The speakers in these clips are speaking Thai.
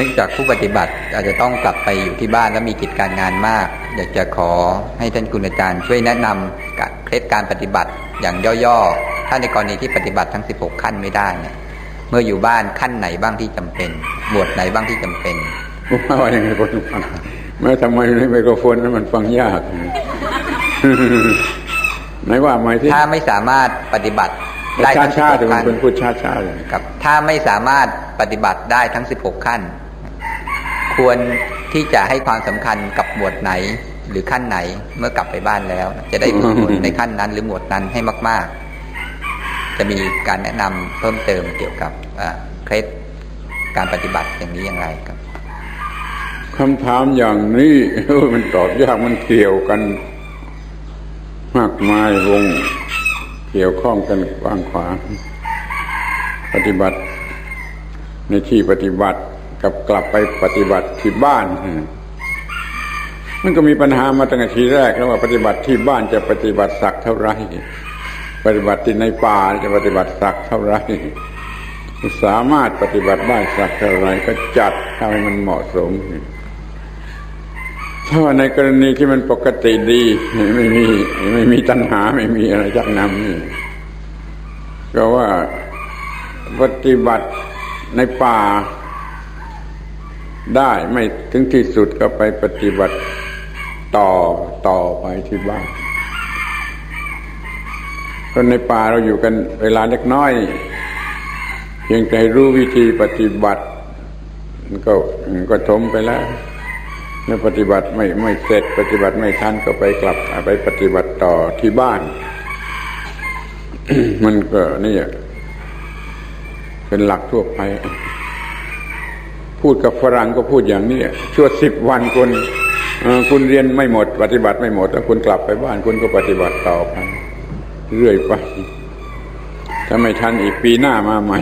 นึกจากผู้ปฏิบัติอาจจะต้องกลับไปอยู่ที่บ้านแล้วมีกิจการงานมาก อยากจะขอให้ท่านคุณอาจารย์ช่วยแนะนำการเคล็ดการปฏิบัติอย่างย่อๆ ถ้าในกรณีที่ปฏิบัติทั้ง 16 ขั้นไม่ได้เนี่ย เมื่ออยู่บ้านขั้นไหนบ้างที่จำเป็นหมวดไหนบ้างที่จำเป็นว่าว่ายังไงคนฟังแม้ทำไมในไมโครโฟนนั้นมันฟังยากไหนว่าไหมที่ถ้าไม่สามารถปฏิบัติได้ช้าทั้งช้าๆแต่16มันขั้นเป็นพูดช้าช้าๆเลยครับ ถ้าไม่สามารถปฏิบัติได้ทั้ง16ขั้น ควรที่จะให้ความสำคัญกับหมวดไหน หรือขั้นไหนเมื่อกลับไปบ้านแล้ว จะได้ฝึกฝนในขั้นนั้น หรือหมวดนั้นให้มาก ๆ จะมีการแนะนำเพิ่มเติมเกี่ยวกับเคล็ดการปฏิบัติอย่างนี้อย่างไรครับคำถามอย่างนี้มันตอบยากมันเกี่ยวกัน มากมายวงเกี่ยวข้องกันกว้างขวางปฏิบัติ ในที่ปฏิบัติ กับกลับไปปฏิบัติที่บ้านมันก็มีปัญหามาตั้งแต่ทีแรกแล้วว่าปฏิบัติที่บ้านจะปฏิบัติสักเท่าไหรปฏิบัติที่ในป่าจะปฏิบัติสักเท่าไหรสามารถปฏิบัติได้สักเท่าไหรก็จัดให้มันเหมาะสมถ้าในกรณีที่มันปกติดีไม่มีไม่มีตัณหาไม่มีอะไรจักนำนี่ก็ว่าปฏิบัติในป่า ได้ไม่ถึงที่สุดก็ไปปฏิบัติต่อต่อไปที่บ้านคนในป่าเราอยู่กันเวลาเล็กน้อยเพียงแต่รู้วิธีปฏิบัติมันก็มันก็ทมไปแล้วแล้วปฏิบัติไม่ไม่เสร็จ ปฏิบัติไม่ทันก็ไปกลับไปปฏิบัติต่อที่บ้าน มันก็นี่เป็นหลักทั่วไป พูดกับฝรั่งก็พูดอย่างนี้ชั่วสิบวันคุณเอ่อคุณเรียนไม่หมด ปฏิบัติไม่หมดแล้วคุณกลับไปบ้านคุณก็ปฏิบัติต่อไปเรื่อยไปถ้าไม่ทันอีกปีหน้ามาใหม่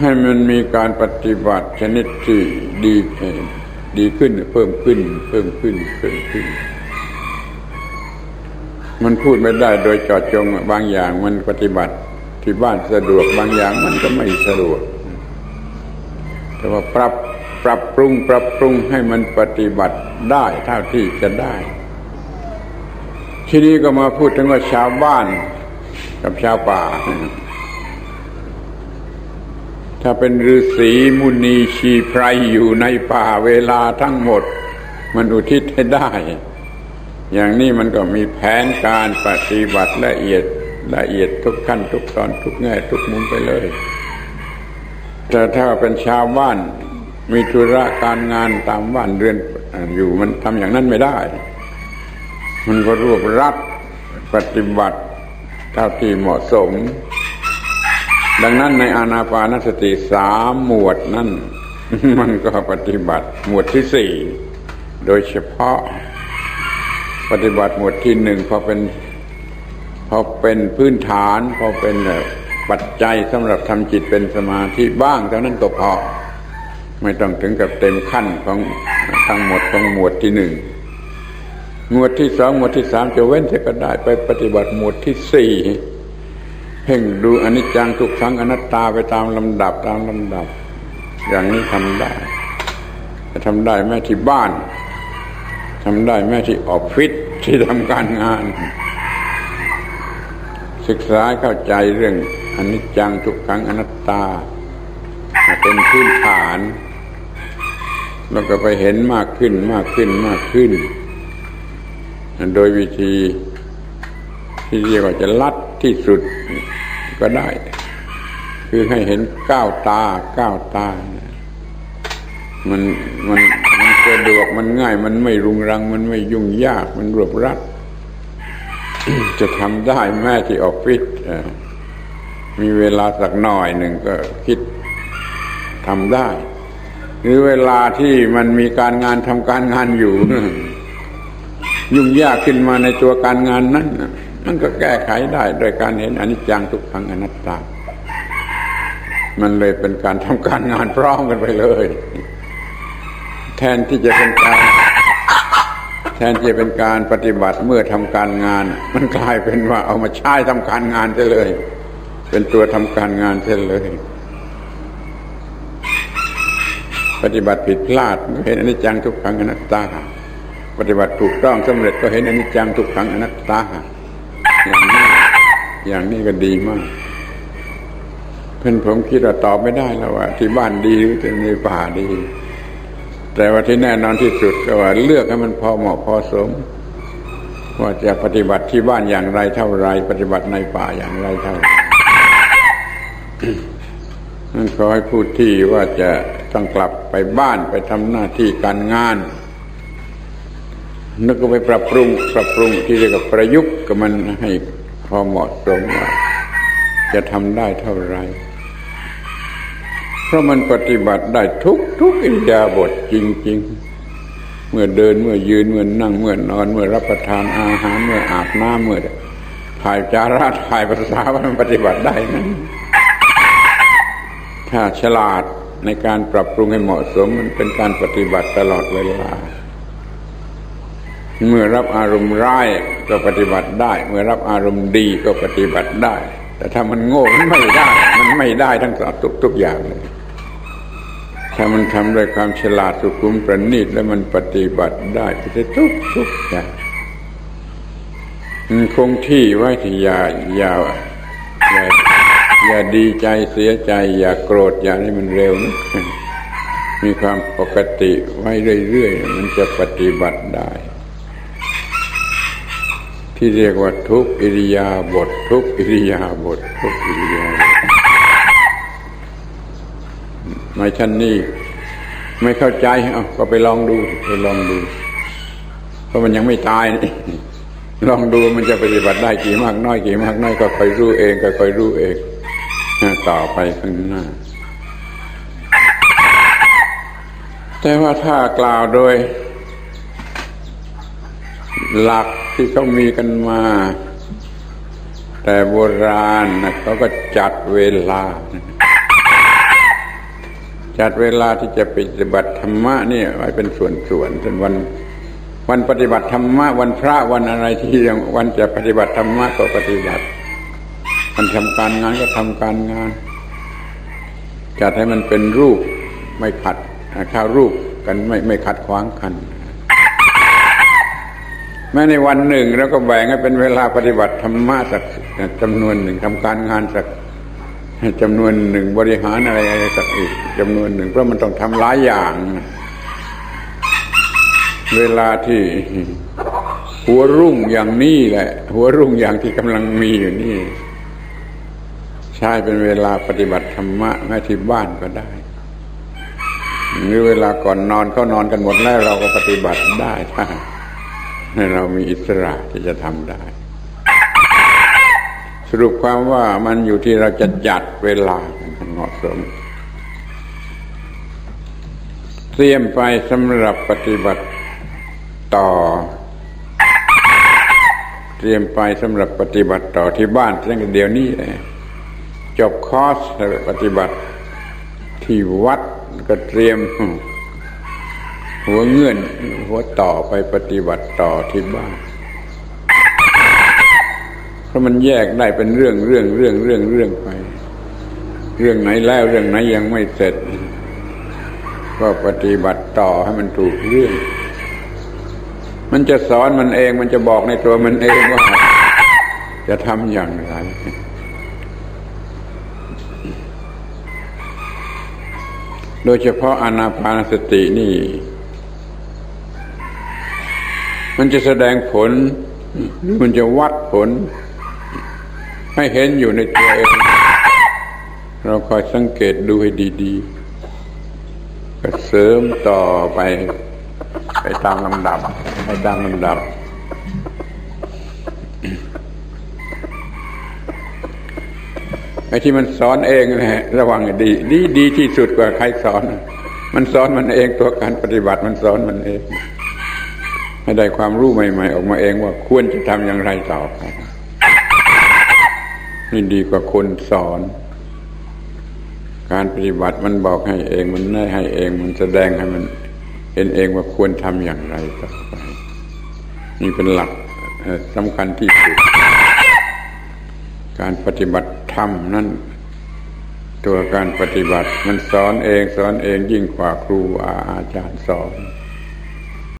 ให้มันมีการปฏิบัติชนิดที่ดีเอ่อดีขึ้น เพิ่มขึ้น เพิ่มขึ้น เพิ่มขึ้น มันพูดไม่ได้โดยจอดจงบางอย่างมันปฏิบัติที่บ้านสะดวกบางอย่างมันก็ไม่สะดวก แต่ว่าปรับปรับปรุงปรับปรุงให้มันปฏิบัติได้เท่าที่จะได้ ทีนี้ก็มาพูดถึงว่าชาวบ้านกับชาวป่า ถ้าเป็นฤาษีมุนีชีไพรอยู่ในป่าเวลาทั้งหมด มันอุทิศให้ได้ อย่างนี้มันก็มีแผนการปฏิบัติละเอียดละเอียดทุกขั้นทุกตอนทุกแง่ทุกมุมไปเลย แต่ถ้าเป็นชาวบ้าน มีธุระการงานตามบ้านเรือนอยู่มันทำอย่างนั้นไม่ได้ มันก็รวบรัดปฏิบัติเท่าที่เหมาะสม ดังนั้นในอานาปานสติสามหมวดนั่นมันก็ปฏิบัติหมวดที่สี่โดยเฉพาะปฏิบัติหมวดที่หนึ่งพอเป็นพอเป็นพื้นฐานพอเป็นเอ่อ ปัจจัยสำหรับทำจิตเป็นสมาธิบ้างเท่านั้นก็พอไม่ต้องถึงกับเต็มขั้นของทั้งหมดของหมวดที่หนึ่งหมวดที่สองหมวดที่สามจะเว้นเสียก็ได้ไปปฏิบัติหมวดที่สี่เพ่งดูอนิจจังทุกครั้งอนัตตาไปตามลำดับตามลำดับ อย่างนี้ทำได้จะทำได้แม้ที่บ้านทำได้แม้ที่ออฟฟิศที่ทำการงาน ศึกษาเข้าใจเรื่อง อนิจจังทุกขังอนัตตา เป็นพื้นฐาน แล้วก็ไปเห็นมากขึ้นมากขึ้นมากขึ้น โดยวิธีที่เรียกว่าจะลัดที่สุดก็ได้ คือให้เห็นก้าวตาก้าวตา มันมันมันสะดวกมันง่าย มันไม่รุงรัง มันไม่ยุ่งยากมันรวบรัดจะทำได้แม่ที่ออฟฟิศ มีเวลาสักหน่อยหนึ่งก็คิดทำได้ หรือเวลาที่มันมีการงานทำการงานอยู่ ยุ่งยากขึ้นมาในตัวการงานนั้นน่ะมันก็แก้ไขได้โดยการเห็นอนิจจังทุกขังอนัตตา มันเลยเป็นการทำการงานพร้อมกันไปเลย แทนที่จะเป็นการแทนที่จะเป็นการปฏิบัติเมื่อทำการงาน มันกลายเป็นว่าเอามาใช้ทำการงานเสียเลย เป็นตัวทำการงานเสียเลย ปฏิบัติผิดพลาดก็เห็นอนิจจังทุกขังอนัตตา ปฏิบัติถูกต้องสำเร็จก็เห็นอนิจจังทุกขังอนัตตา อย่างนี้ อย่างนี้ก็ดีมากเพื่อนผมคิดว่าตอบไม่ได้แล้วว่า ที่บ้านดีหรือที่ในป่าดี แต่ว่าที่แน่นอนที่สุดก็ว่า เลือกให้มันพอเหมาะพอสมว่าจะปฏิบัติที่บ้านอย่างไรเท่าไร ปฏิบัติในป่าอย่างไรเท่าไร นั่นขอให้ผู้ที่ว่าจะต้องกลับไปบ้านไปทำหน้าที่การงานนึกก็ไปปรับปรุง ปรับปรุงที่เรียกว่าประยุกต์กับมันให้พอเหมาะสมว่าจะทำได้เท่าไหรเพราะมันปฏิบัติได้ทุกทุกอิริยาบถจริง ๆ เมื่อเดินเมื่อยืนเมื่อนั่งเมื่อนอน เมื่อรับประทานอาหารเมื่ออาบน้ำเมื่อถ่ายจาระถ่ายภาษาว่ามันปฏิบัติได้นั้น ถ้าฉลาดในการปรับปรุงให้เหมาะสม มันเป็นการปฏิบัติตลอดเวลา เมื่อรับอารมณ์ร้ายก็ปฏิบัติได้ เมื่อรับอารมณ์ดีก็ปฏิบัติได้ แต่ถ้ามันโง่มันไม่ได้ มันไม่ได้ทั้งสองทุกทุกอย่างเลยถ้ามันทำด้วยความฉลาดสุขุมประณีตแล้วมันปฏิบัติได้ก็จะทุกทุกอย่างมันคงที่ไว้ที่ยาอย่าอย่า อย่าดีใจเสียใจ อย่าโกรธอย่าให้มันเร็วนะมีความปกติไว้เรื่อยๆ มันจะปฏิบัติได้ ที่เรียกว่าทุกอิริยาบถทุกอิริยาบถทุกอิริยาบถในชั้นนี้ไม่เข้าใจเอาก็ไปลองดูไปลองดู เพราะมันยังไม่ตายนี่ลองดูมันจะปฏิบัติได้กี่มากน้อยกี่มากน้อยก็คอยรู้เองก็คอยรู้เอง ต่อไปข้างหน้า แต่ว่าถ้ากล่าวโดย หลักที่เขามีกันมา แต่โบราณนะเขาก็จัดเวลา จัดเวลาที่จะปฏิบัติธรรมะเนี่ยไว้เป็นส่วนๆเป็นวันวันปฏิบัติธรรมะวันพระวันอะไรที่ยังวันจะปฏิบัติธรรมะก็ปฏิบัติ มันทำการงานก็ทำการงาน จัดให้มันเป็นรูปไม่ขัดเข้ารูปกันไม่ไม่ขัดขวางกันแม้ในวันหนึ่งเราก็แบ่งให้เป็นเวลาปฏิบัติธรรมะสักจำนวนหนึ่งทำการงานสักจำนวนหนึ่งบริหารอะไรอะไรสักอีกจำนวนหนึ่งเพราะมันต้องทำหลายอย่าง เวลาที่หัวรุ่งอย่างนี้แหละ หัวรุ่งอย่างที่กำลังมีอยู่นี่ ช้เป็นเวลาปฏิบัติธรรมะแม้ที่บ้านก็ได้หรือเวลาก่อนนอนเขานอนกันหมดแล้วเราก็ปฏิบัติได้ถ้าให้เรามีอิสระที่จะทำได้ สรุปความว่ามันอยู่ที่เราจะจัดเวลาเหมาะสมเตรียมไปสำหรับปฏิบัติต่อ เตรียมไปสำหรับปฏิบัติต่อที่บ้านตั้งแต่เดี๋ยวนี้เลย จบคอร์สปฏิบัติที่วัดก็เตรียม หัวเงื่อน หัวต่อไปปฏิบัติต่อที่บ้านเพราะมันแยกได้เป็นเรื่องเรื่องเรื่องเรื่องเรื่องไป เรื่องไหนแล้วเรื่องไหนยังไม่เสร็จ ก็ปฏิบัติต่อให้มันถูกเรื่อง มันจะสอนมันเองมันจะบอกในตัวมันเองว่าจะทำอย่างไร โดยเฉพาะอนาปานสตินี่ มันจะแสดงผล หรือมันจะวัดผล ให้เห็นอยู่ในตัวเอง เราคอยสังเกตดูให้ดีๆก็เสริมต่อไป ไปตามลำดับ ไปตามลำดับ อ้ที่มันสอนเองนะฮะระวังดีดีดีที่สุดกว่าใครสอน มันสอนมันเองตัวการปฏิบัติมันสอนมันเองให้ได้ความรู้ใหม่ ๆ ออกมาเองว่าควรจะทำอย่างไรต่อไปนี่ดีกว่าคนสอน การปฏิบัติมันบอกให้เองมันแน่ให้เองมันแสดงให้มัน เห็นเองว่าควรทำอย่างไรต่อไป นี่เป็นหลักสำคัญที่สุดการปฏิบัติ ธรรมนั่นตัวการปฏิบัติ มันสอนเองสอนเองยิ่งกว่าครูอาอาจารย์สอน